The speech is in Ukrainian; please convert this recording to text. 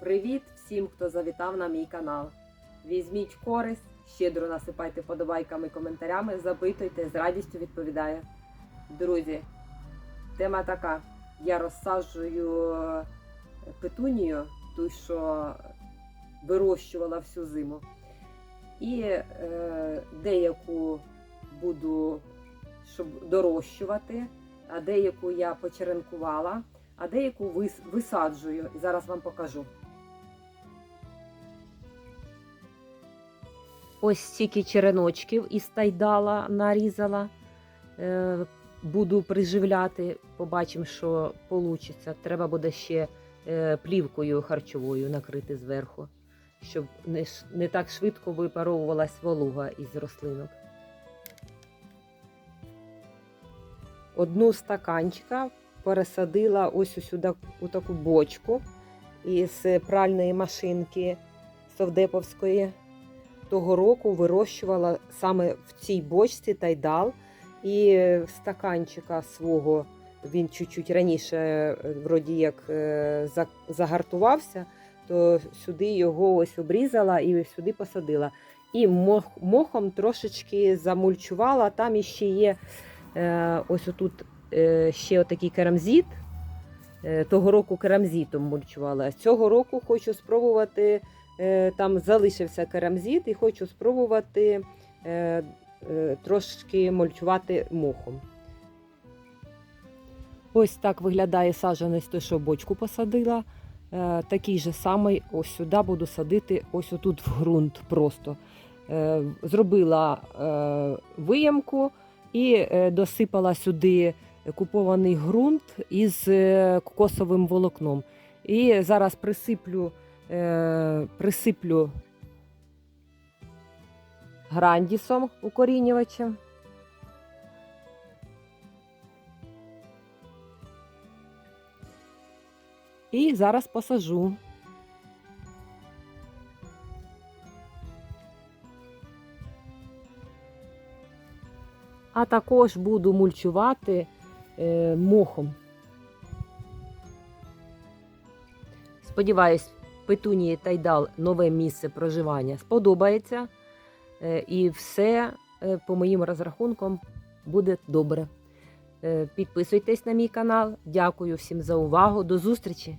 Привіт всім, хто завітав на мій канал. Візьміть користь, щедро насипайте подобайками, коментарями, запитуйте, з радістю відповідаю. Друзі, тема така. Я розсаджую е, петунію, ту, що вирощувала всю зиму. І е, деяку буду щоб дорощувати, а деяку я почеренкувала, а деяку вис- висаджую. І зараз вам покажу. Ось стільки череночків із тайдала нарізала. Е, буду приживляти, побачимо, що вийде. Треба буде ще е, плівкою харчовою накрити зверху, щоб не, так швидко випаровувалась волуга із рослинок. Одну стаканчика пересадила ось сюди у таку бочку із пральної машинки Совдеповської. Того року вирощувала саме в цій бочці тайдал. І стаканчика свого він чуть-чуть раніше, е, вроді як е, загартувався, то сюди його ось обрізала і сюди посадила. І мох, мохом трошечки замульчувала. Там іще є е, ось отут ще отакий керамзит. Е, Того року керамзитом мульчувала. Цього року хочу спробувати. Е, Там залишився керамзит і хочу спробувати е, е, трошки мульчувати мохом. Ось так виглядає саджанець, той, що бочку посадила. Такий же самий ось сюди буду садити, ось отут в ґрунт просто. Зробила виямку і досипала сюди купований ґрунт із кокосовим волокном. І зараз присиплю, присиплю грандісом укорінювачем. І зараз посажу. А також буду мульчувати е, мохом. Сподіваюсь, Петунії Тайдал нове місце проживання сподобається. Е, І все, е, по моїм розрахункам, буде добре. Е, Підписуйтесь на мій канал. Дякую всім за увагу. До зустрічі!